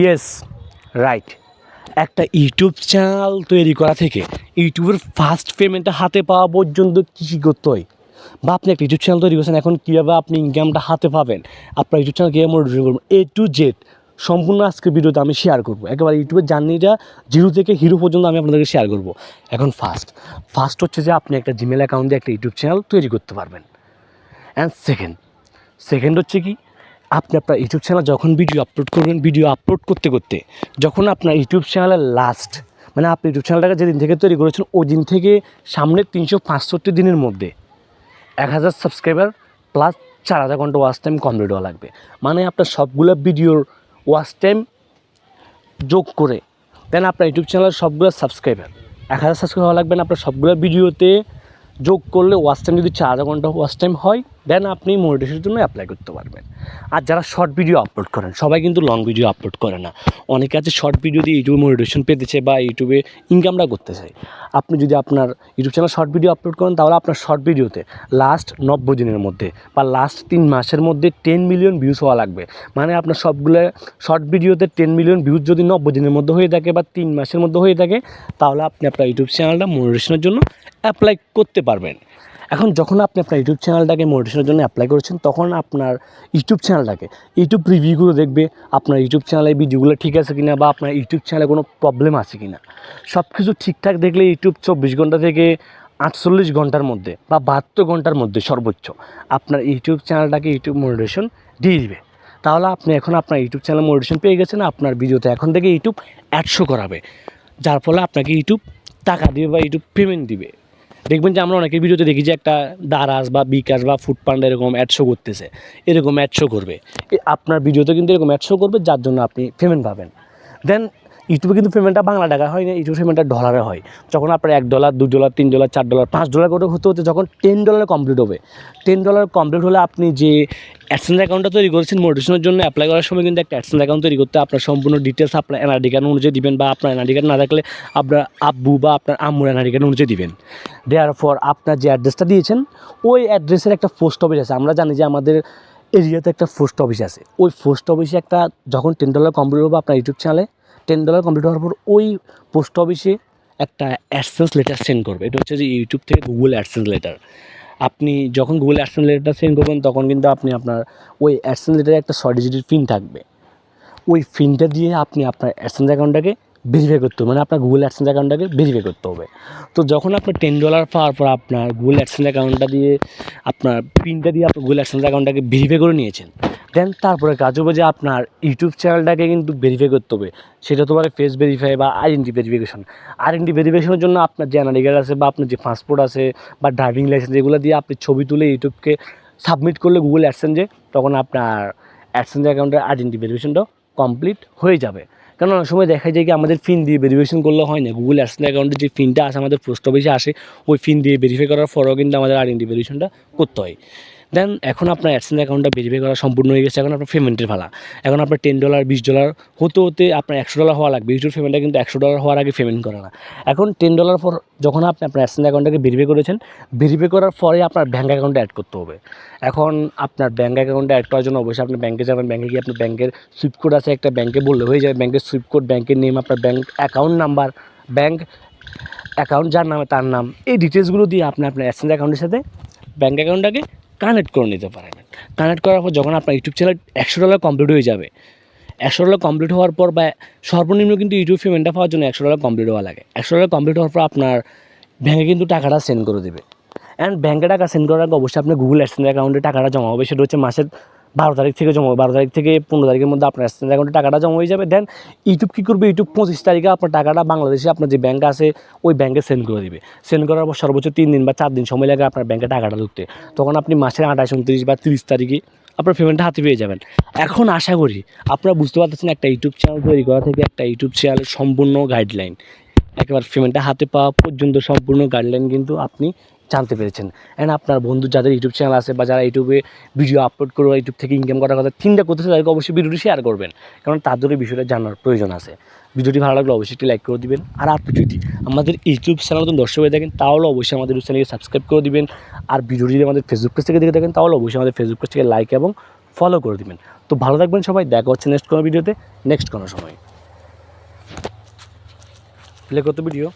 Yes right একটা YouTube channel তৈরি করা থেকে ইউটিউবের ফার্স্ট পেমেন্টটা হাতে পাওয়া পর্যন্ত কী কী করতে হয়? বা আপনি একটা ইউটিউব চ্যানেল তৈরি করছেন, এখন কীভাবে আপনি ইনকামটা হাতে পাবেন? আপনার ইউটিউব চ্যানেল কীভাবে মনিটরিং করবেন? এ টু জেড সম্পূর্ণ আজকের ভিডিওতে আমি শেয়ার করব। একেবারে ইউটিউবের জার্নিটা জিরো থেকে হিরো পর্যন্ত আমি আপনাদেরকে শেয়ার করব। এখন ফার্স্ট ফার্স্ট হচ্ছে যে আপনি একটা জিমেল অ্যাকাউন্ট দিয়ে একটা ইউটিউব চ্যানেল তৈরি করতে পারবেন। অ্যান্ড সেকেন্ড সেকেন্ড হচ্ছে কি? আপনি আপনার ইউটিউব চ্যানেল যখন ভিডিও আপলোড করবেন ভিডিও আপলোড করতে করতে, যখন আপনার ইউটিউব চ্যানেলের লাস্ট মানে আপনি ইউটিউব চ্যানেলটাকে যেদিন থেকে তৈরি করেছেন ওই দিন থেকে সামনের তিনশো পাঁচষট্টি দিনের মধ্যে এক হাজার সাবস্ক্রাইবার প্লাস চার হাজার ঘণ্টা ওয়াচ টাইম কমপ্লিট হওয়া লাগবে। মানে আপনার সবগুলো ভিডিওর ওয়াচ টাইম যোগ করে দেন আপনার ইউটিউব চ্যানেলের সবগুলো সাবস্ক্রাইবার এক হাজার সাবস্ক্রাইবার হওয়া লাগবে না, আপনার সবগুলো ভিডিওতে যোগ করলে ওয়াচ টাইম যদি চার হাজার ঘণ্টা ওয়াচ টাইম হয় দেন আপনি মনিটেশনের জন্য অ্যাপ্লাই করতে পারবেন। আর যারা শর্ট ভিডিও আপলোড করেন, সবাই কিন্তু লং ভিডিও আপলোড করে না। অনেকে আছে শর্ট ভিডিও দিয়ে ইউটিউবে মনিটেশন পেতেছে বা ইউটিউবে ইনকামটা করতে চায়। আপনি যদি আপনার YouTube channel short video upload করেন, তাহলে আপনার শর্ট ভিডিওতে লাস্ট নব্বই দিনের মধ্যে বা লাস্ট তিন মাসের মধ্যে টেন মিলিয়ন ভিউজ হওয়া লাগবে। মানে আপনার সবগুলো শর্ট ভিডিওতে টেন মিলিয়ন ভিউজ যদি নব্বই দিনের মধ্যে হয়ে থাকে বা তিন মাসের মধ্যে হয়ে থাকে, তাহলে আপনি আপনার ইউটিউব চ্যানেলটা মনিটেশনের জন্য অ্যাপ্লাই করতে পারবেন। এখন যখন আপনি আপনার ইউটিউব চ্যানেলটাকে মোটিভেশনের জন্য অ্যাপ্লাই করেছেন, তখন আপনার ইউটিউব চ্যানেলটাকে, ইউটিউব রিভিউগুলো দেখবে, আপনার ইউটিউব চ্যানেলে ভিডিওগুলো ঠিক আছে কিনা বা আপনার ইউটিউব চ্যানেলে কোনো প্রবলেম আছে কিনা। সব কিছু ঠিকঠাক দেখলে ইউটিউব চব্বিশ ঘণ্টা থেকে আটচল্লিশ ঘণ্টার মধ্যে বা বাহাত্তর ঘণ্টার মধ্যে সর্বোচ্চ আপনার ইউটিউব চ্যানেলটাকে ইউটিউব মোটিভেশন দিয়ে দিবে। তাহলে আপনি এখন আপনার ইউটিউব চ্যানেল মোটিভেশন পেয়ে গেছেন, আপনার ভিডিওতে এখন থেকে ইউটিউব অ্যাডশো করাবে। যার ফলে আপনাকে ইউটিউব টাকা দিবে বা ইউটিউব পেমেন্ট দিবে। দেখবেন যে আমরা অনেকের ভিডিওতে দেখি যে একটা দারাজ বা বিকাশ বা ফুডপান্ডা এরকম অ্যাড শো করতেছে। এরকম অ্যাড শো করবে। আপনার ভিডিওতে কিন্তু এরকম অ্যাড শো করবে, যার জন্য আপনি পেমেন্ট পাবেন। দেন ইউটিউবে কিন্তু পেমেন্টটা বাংলা টাকা হয় না, ইউটিউব পেমেন্টটা ডলারে হয়। যখন আপনার এক ডলার দু ডলার তিন ডলার চার ডলার পাঁচ ডলার করে হতে হতে যখন টেন ডলার কমপ্লিট হবে টেন ডলার কমপ্লিট হলে আপনি যে অ্যাডসেন্স অ্যাকাউন্টটা তৈরি করেছেন মোটিভেশনের জন্য অ্যাপ্লাই করার সময় কিন্তু একটা অ্যাডসেন্স অ্যাকাউন্ট তৈরি করতে আপনার সম্পূর্ণ ডিটেলস আপনার এনআরডি কার্ড অনুযায়ী দিবেন বা আপনার এনআরডি কার্ড না থাকলে আপনার আব্বু বা আপনার আম্মুর এনআরডি কার্ড অনুযায়ী দিবেন। দেওয়ার পর আপনার যে অ্যাড্রেসটা দিয়েছেন, ওই অ্যাড্রেসের একটা পোস্ট অফিস আছে। আমরা জানি যে আমাদের এরিয়াতে একটা পোস্ট অফিস আছে। ওই পোস্ট অফিসে একটা যখন টেন ডলার কমপ্লিট হবে আপনার ইউটিউব চ্যানেলে টেন ডলার কমপ্লিট হওয়ার পর ওই পোস্ট অফিসে একটা অ্যাডসেন্স লেটার সেন্ড করবে। এটা হচ্ছে যে ইউটিউব থেকে গুগল অ্যাডসেন্স লেটার আপনি যখন গুগল অ্যাডসেন্স লেটার সেন্ড করবেন, তখন কিন্তু আপনি আপনার ওই অ্যাডসেন্স লেটারে একটা ছয় ডিজিটের পিন থাকবে। ওই পিনটা দিয়ে আপনি আপনার অ্যাডসেন্স অ্যাকাউন্টটাকে ভেরিফাই করতে হবে। মানে আপনার গুগল অ্যাডসেন্স অ্যাকাউন্টটাকে ভেরিফাই করতে হবে। তো যখন আপনার টেন ডলার পাওয়ার পর আপনার গুগল অ্যাডসেন্স অ্যাকাউন্টটা দিয়ে, আপনার পিনটা দিয়ে আপনার গুগল অ্যাডসেন্স অ্যাকাউন্টটাকে ভেরিফাই করে নিয়েছেন দেন তারপরে কাজ হবে যে আপনার ইউটিউব চ্যানেলটাকে কিন্তু ভেরিফাই করতে হবে। সেটা হতে পারে ফেস ভেরিফাই বা আইডেন্টি ভেরিফিকেশন আইডেন্টি ভেরিফিকেশনের জন্য আপনার যে কার্ড আছে বা আপনার যে পাসপোর্ট আছে বা ড্রাইভিং লাইসেন্স এগুলো দিয়ে আপনি ছবি তুলে ইউটিউবকে সাবমিট করলে গুগল অ্যাডসেন্সে তখন আপনার অ্যাডসেন্স অ্যাকাউন্টের আইডেন্টি ভেরিফিকেশনটাও কমপ্লিট হয়ে যাবে। কারণ অনেক সময় দেখা যায় কি আমাদের ফিন দিয়ে ভেরিফিকেশন করলে হয় না। গুগল অ্যাডসেন্স অ্যাকাউন্টের যে ফিনটা আসে আমাদের পোস্ট অফিসে আসে, ওই ফিন দিয়ে ভেরিফাই করার পরেও কিন্তু আমাদের আইডেন্টি ভেরিফিকেশনটা করতে হয়। দেন এখন আপনার অ্যাডসেন্স অ্যাকাউন্টটা ভেরিফাই করা সম্পূর্ণ হয়ে গেছে। এখন আপনার পেমেন্টের ভালা। এখন আপনার টেন ডলার বিশ ডলার হতে হতে আপনার একশো ডলার হওয়া লাগবে। ইউটিউব পেমেন্টটা কিন্তু একশো ডলার হওয়ার আগে পেমেন্ট করে না। এখন টেন ডলার পর যখন আপনি আপনার অ্যাডসেন্স অ্যাকাউন্টটাকে ভেরিফাই করেছেন ভেরিফাই করার পরে আপনার ব্যাঙ্ক অ্যাকাউন্টে অ্যাড করতে হবে। এখন আপনার ব্যাঙ্ক অ্যাকাউন্টে অ্যাড করার জন্য অবশ্যই আপনি ব্যাঙ্কে যাবেন। ব্যাঙ্কে গিয়ে আপনার ব্যাঙ্কের সুইপ কোড আছে একটা ব্যাঙ্কে বললে হয়ে যাবে। ব্যাঙ্কের সুইপ কোড ব্যাঙ্কের নেম আপনার bank account number bank account যার নামে তার নাম। এই ডিটেলসগুলো দিয়ে আপনি আপনার অ্যাডসেন্স অ্যাকাউন্টের সাথে ব্যাঙ্ক অ্যাকাউন্টটাকে কানেক্ট করে নিতে পারেন। কানেক্ট করার পর যখন আপনার ইউটিউব চ্যানেল একশো ডলার কমপ্লিট হয়ে যাবে, একশো ডলার কমপ্লিট হওয়ার পর বা সর্বনিম্ন কিন্তু ইউটিউব পেমেন্টটা পাওয়ার জন্য একশো ডলার কমপ্লিট হওয়া লাগে। একশো ডলার কমপ্লিট হওয়ার পর আপনার ব্যাঙ্কে কিন্তু টাকাটা সেন্ড করে দেবে। অ্যান্ড ব্যাঙ্কে টাকা সেন্ড করার আগে অবশ্যই আপনার গুগল অ্যাডসেন্স অ্যাকাউন্টে টাকাটা জমা হবে। সেটা হচ্ছে মাসের বারো তারিখ থেকে জমা বারো তারিখ থেকে পনেরো তারিখের মধ্যে আপনার অ্যাডসেন্স অ্যাকাউন্টে টাকাটা জমা হয়ে যাবে। দেন ইউটিউব কী করবে? ইউটিউব পঁচিশ তারিখে আপনার টাকাটা বাংলাদেশে আপনার যে ব্যাঙ্ক আছে, ওই ব্যাঙ্কে সেন্ড করে দেবে। সেন্ড করার পর সর্বোচ্চ তিন দিন বা চার দিন সময় লাগে আপনার ব্যাঙ্কে টাকাটা ঢুকতে। তখন আপনি মাসের আঠাশ, উনত্রিশ বা তিরিশ তারিখে আপনার পেমেন্টটা হাতে পেয়ে যাবেন। এখন আশা করি আপনারা বুঝতে পারতেছেন একটা ইউটিউব চ্যানেল তৈরি করা থেকে একটা ইউটিউব চ্যানেলের সম্পূর্ণ গাইডলাইন একেবারে পেমেন্টটা হাতে পাওয়া পর্যন্ত সম্পূর্ণ গাইডলাইন কিন্তু আপনি জানতে পেরেছেন। অ্যান্ড আপনার বন্ধু যাদের ইউটিউব চ্যানেল আছে বা যারা ইউটিউবে ভিডিও আপলোড করে ইউটিউব থেকে ইনকাম করার কথা চিন্তা করতেছে তাদেরকে অবশ্যই ভিডিওটি শেয়ার করবেন। কারণ তাদের বিষয়টা জানার প্রয়োজন আছে। ভিডিওটি ভালো লাগলে অবশ্যই একটি লাইক করে দিবেন। আর আপনি যদি আমাদের ইউটিউব চ্যানেল নতুন দর্শক হয়ে থাকেন, তাহলে অবশ্যই আমাদের ইউটিউব চ্যানেলকে সাবস্ক্রাইব করে দিবেন। আর ভিডিওটি যদি আমাদের ফেসবুক পেজ থেকে দেখে থাকেন, তাহলে অবশ্যই আমাদের ফেসবুক পেজ থেকে লাইক এবং ফলো করে দিবেন। তো ভালো থাকবেন সবাই, দেখা হচ্ছে নেক্সট কোনো ভিডিওতে নেক্সট কোনো সময়। প্লে করতে ভিডিও